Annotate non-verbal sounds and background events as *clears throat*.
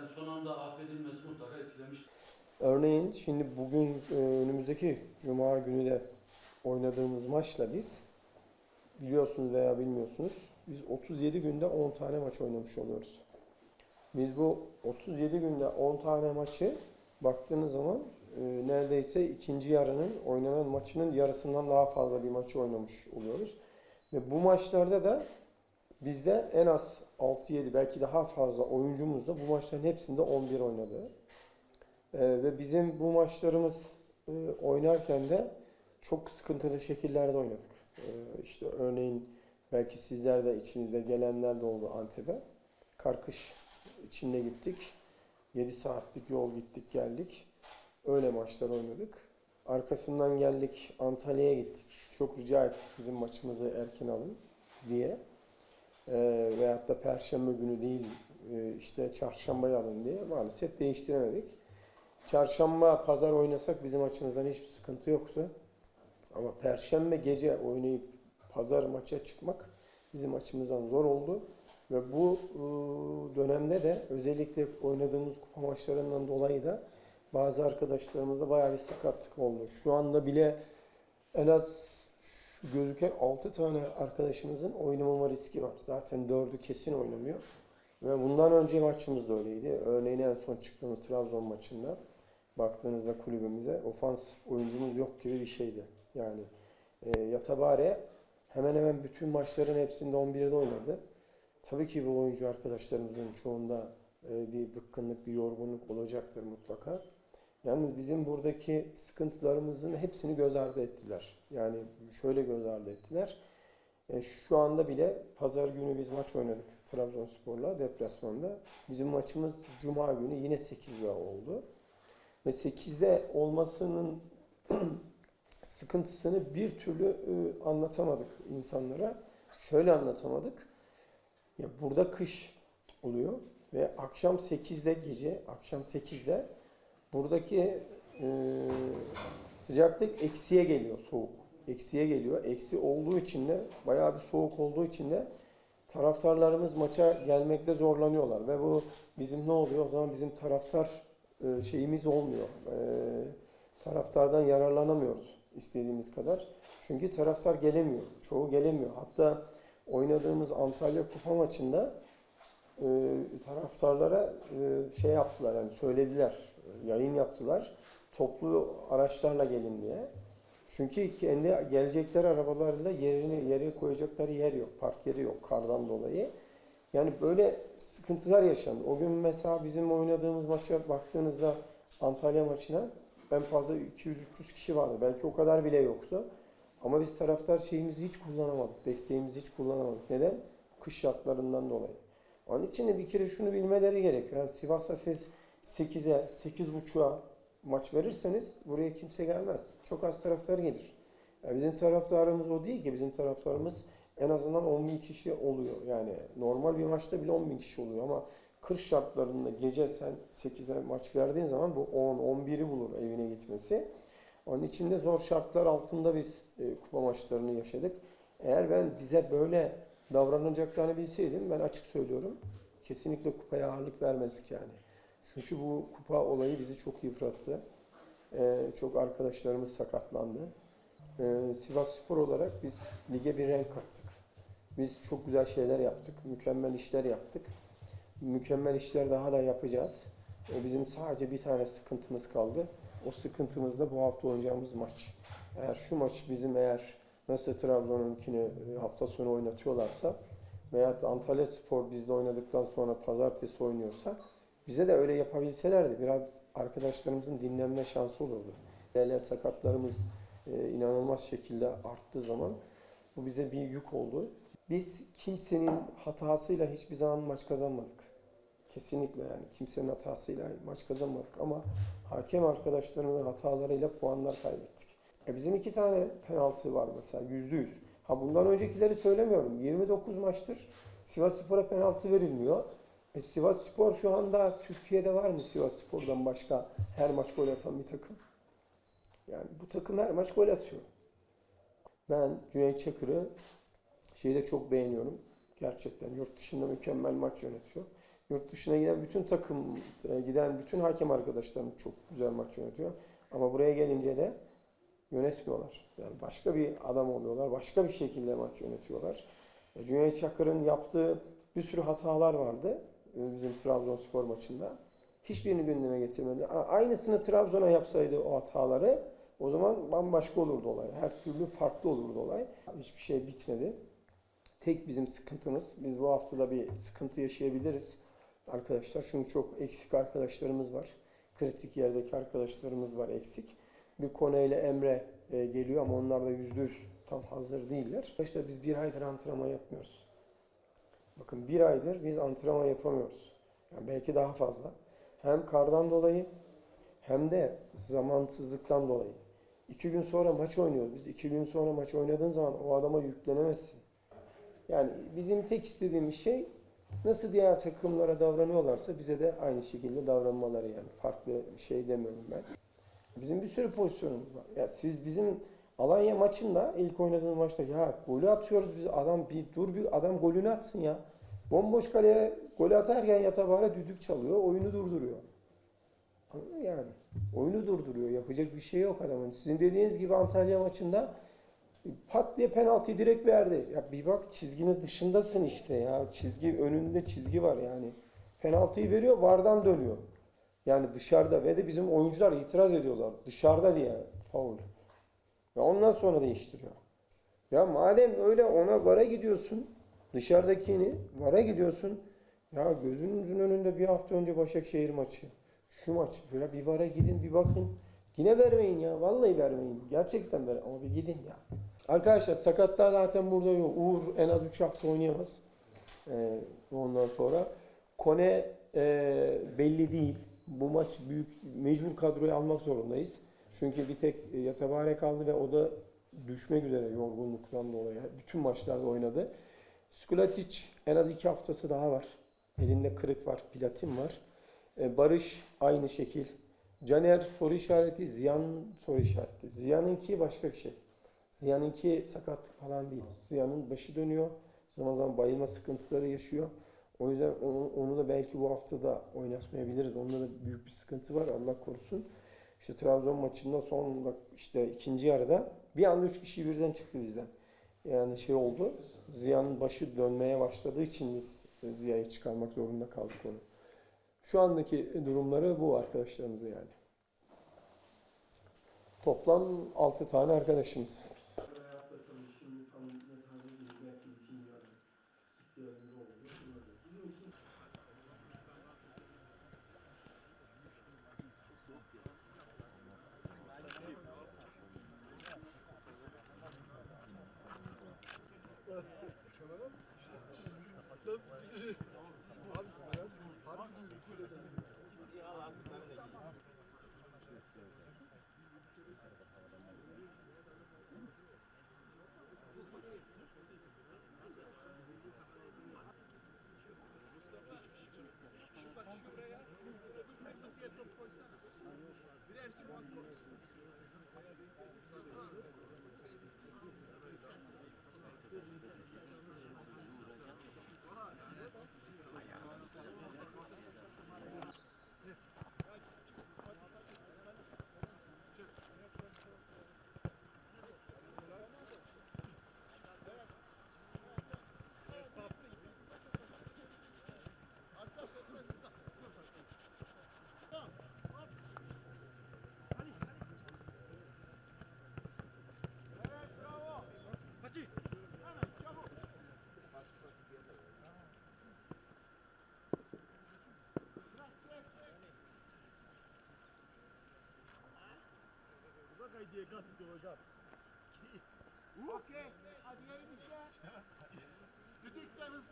yani son anda affedilmesi mutlaka etkilemiş. Örneğin şimdi bugün e, önümüzdeki Cuma günü de oynadığımız maçla biz biliyorsunuz veya bilmiyorsunuz biz 37 günde 10 tane maç oynamış oluyoruz. Biz bu 37 günde 10 tane maçı baktığınız zaman e, neredeyse ikinci yarının oynanan maçının yarısından daha fazla bir maçı oynamış oluyoruz. Ve bu maçlarda da bizde en az 6-7 belki daha fazla oyuncumuz da bu maçların hepsinde 11 oynadı. Ee, ve bizim bu maçlarımız e, oynarken de çok sıkıntılı şekillerde oynadık. Ee, işte örneğin belki sizler de içinizde gelenler de oldu Antep'e. Karkış içinde gittik. 7 saatlik yol gittik geldik. Öyle maçlar oynadık. Arkasından geldik Antalya'ya gittik. Çok rica ettik bizim maçımızı erken alın diye. Ee, veyahut da perşembe günü değil e, işte çarşambaya alın diye maalesef değiştiremedik. Çarşamba, pazar oynasak bizim açımızdan hiçbir sıkıntı yoktu. Ama perşembe gece oynayıp pazar maça çıkmak bizim açımızdan zor oldu. Ve bu e, dönemde de özellikle oynadığımız kupa maçlarından dolayı da bazı arkadaşlarımızda bayağı bir sakatlık oldu. Şu anda bile en az şu gözüken 6 tane arkadaşımızın oynamama riski var. Zaten 4'ü kesin oynamıyor. Ve bundan önce maçımız da öyleydi. Örneğin en son çıktığımız Trabzon maçında baktığınızda kulübümüze ofans oyuncumuz yok gibi bir şeydi. Yani e, Yatabare hemen hemen bütün maçların hepsinde 11'de oynadı. Tabii ki bu oyuncu arkadaşlarımızın çoğunda e, bir bıkkınlık, bir yorgunluk olacaktır mutlaka. Yalnız bizim buradaki sıkıntılarımızın hepsini göz ardı ettiler. Yani şöyle göz ardı ettiler. E, şu anda bile pazar günü biz maç oynadık Trabzonspor'la deplasmanda. Bizim maçımız cuma günü yine 8'de oldu. Ve 8'de olmasının *clears throat* sıkıntısını bir türlü e, anlatamadık insanlara. Şöyle anlatamadık. Ya burada kış oluyor ve akşam 8'de gece akşam 8'de buradaki e, sıcaklık eksiye geliyor soğuk. Eksiye geliyor. Eksi olduğu için de bayağı bir soğuk olduğu için de taraftarlarımız maça gelmekte zorlanıyorlar ve bu bizim ne oluyor? O zaman bizim taraftar e, şeyimiz olmuyor. E, taraftardan yararlanamıyoruz istediğimiz kadar. Çünkü taraftar gelemiyor. Çoğu gelemiyor. Hatta oynadığımız Antalya Kupa maçında e, taraftarlara e, şey yaptılar yani söylediler, yayın yaptılar. Toplu araçlarla gelin diye. Çünkü kendi gelecekler arabalarıyla yerini yere koyacakları yer yok, park yeri yok kardan dolayı. Yani böyle sıkıntılar yaşandı. O gün mesela bizim oynadığımız maça baktığınızda Antalya maçına en fazla 200-300 kişi vardı. Belki o kadar bile yoktu. Ama biz taraftar şeyimizi hiç kullanamadık. Desteğimizi hiç kullanamadık. Neden? Kış şartlarından dolayı. Onun için de bir kere şunu bilmeleri gerekiyor. Yani Sivas'a siz 8'e, 8.30'a maç verirseniz buraya kimse gelmez. Çok az taraftar gelir. Yani bizim taraftarımız o değil ki. Bizim taraftarımız en azından 10 bin kişi oluyor. Yani normal bir maçta bile 10 bin kişi oluyor ama kış şartlarında gece sen 8'e maç verdiğin zaman bu 10-11'i bulur evine gitmesi. Onun için de zor şartlar altında biz e, kupa maçlarını yaşadık. Eğer ben bize böyle davranacaklarını bilseydim ben açık söylüyorum kesinlikle kupaya ağırlık vermezdik yani. Çünkü bu kupa olayı bizi çok yıprattı. Ee, çok arkadaşlarımız sakatlandı. Ee, Sivas Spor olarak biz lige bir renk kattık. Biz çok güzel şeyler yaptık. Mükemmel işler yaptık. Mükemmel işler daha da yapacağız. Ee, bizim sadece bir tane sıkıntımız kaldı. O sıkıntımız da bu hafta oynayacağımız maç. Eğer şu maç bizim eğer nasıl Trabzon'unkini e, hafta sonu oynatıyorlarsa veya Antalya Spor bizde oynadıktan sonra pazartesi oynuyorsa bize de öyle yapabilselerdi biraz arkadaşlarımızın dinlenme şansı olurdu. Değerli sakatlarımız e, inanılmaz şekilde arttığı zaman bu bize bir yük oldu. Biz kimsenin hatasıyla hiçbir zaman maç kazanmadık. Kesinlikle yani kimsenin hatasıyla maç kazanmadık ama hakem arkadaşlarımızın hatalarıyla puanlar kaybettik. E bizim iki tane penaltı var mesela yüzde yüz. Ha bundan öncekileri söylemiyorum. 29 maçtır Sivas Spor'a penaltı verilmiyor. E Sivas Spor şu anda Türkiye'de var mı Sivas Spor'dan başka her maç gol atan bir takım? Yani bu takım her maç gol atıyor. Ben Cüneyt Çakır'ı şeyde çok beğeniyorum. Gerçekten yurt dışında mükemmel maç yönetiyor. Yurt dışına giden bütün takım, e, giden bütün hakem arkadaşlarım çok güzel maç yönetiyor. Ama buraya gelince de yönetmiyorlar. Yani başka bir adam oluyorlar. Başka bir şekilde maç yönetiyorlar. E, Cüneyt Çakır'ın yaptığı bir sürü hatalar vardı e, bizim Trabzonspor maçında. Hiçbirini gündeme getirmedi. Aynısını Trabzon'a yapsaydı o hataları o zaman bambaşka olurdu olay. Her türlü farklı olurdu olay. Hiçbir şey bitmedi. Tek bizim sıkıntımız, biz bu haftada bir sıkıntı yaşayabiliriz arkadaşlar. Çünkü çok eksik arkadaşlarımız var. Kritik yerdeki arkadaşlarımız var eksik. Bir Kone ile Emre e, geliyor ama onlar da yüzde yüz tam hazır değiller. Arkadaşlar biz bir aydır antrenman yapmıyoruz. Bakın bir aydır biz antrenman yapamıyoruz. Yani belki daha fazla. Hem kardan dolayı hem de zamansızlıktan dolayı. İki gün sonra maç oynuyoruz. Biz iki gün sonra maç oynadığın zaman o adama yüklenemezsin. Yani bizim tek istediğimiz şey nasıl diğer takımlara davranıyorlarsa bize de aynı şekilde davranmaları yani. Farklı bir şey demiyorum ben. Bizim bir sürü pozisyonumuz var. Ya siz bizim Alanya maçında ilk oynadığımız maçta ya golü atıyoruz biz adam bir dur bir adam golünü atsın ya. Bomboş kaleye golü atarken Yatabare düdük çalıyor, oyunu durduruyor. Yani oyunu durduruyor. Yapacak bir şey yok adamın. Sizin dediğiniz gibi Antalya maçında pat diye penaltıyı direkt verdi. Ya bir bak çizginin dışındasın işte ya. Çizgi önünde çizgi var yani. Penaltıyı veriyor, vardan dönüyor. Yani dışarıda ve de bizim oyuncular itiraz ediyorlar. Dışarıda diye faul. Ve ondan sonra değiştiriyor. Ya madem öyle ona vara gidiyorsun, dışarıdakini vara gidiyorsun. Ya gözünüzün önünde bir hafta önce Başakşehir maçı. Şu maç. Böyle bir vara gidin bir bakın. Yine vermeyin ya. Vallahi vermeyin. Gerçekten ver. Ama bir gidin ya. Arkadaşlar sakatlar zaten burada yok. Uğur en az 3 hafta oynayamaz. Ee, ondan sonra. Kone e, belli değil. Bu maç büyük mecbur kadroyu almak zorundayız. Çünkü bir tek e, Yatabare kaldı ve o da düşmek üzere yorgunluktan dolayı. Bütün maçlarda oynadı. Skulatic en az iki haftası daha var. Elinde kırık var, platin var. E, Barış aynı şekil. Caner soru işareti, Ziyan soru işareti. Ziyan'ınki başka bir şey. Ziyan'ınki sakatlık falan değil. Ziyan'ın başı dönüyor. Zaman zaman bayılma sıkıntıları yaşıyor. O yüzden onu, onu da belki bu hafta da oynatmayabiliriz. Onda da büyük bir sıkıntı var. Allah korusun. İşte Trabzon maçında son işte ikinci yarıda bir anda üç kişi birden çıktı bizden. Yani şey oldu. Ziya'nın başı dönmeye başladığı için biz Ziya'yı çıkarmak zorunda kaldık onu. Şu andaki durumları bu arkadaşlarımıza yani. Toplam 6 tane arkadaşımız. Thank you. Okey. Hadi gelin işte. Düdükle hızla.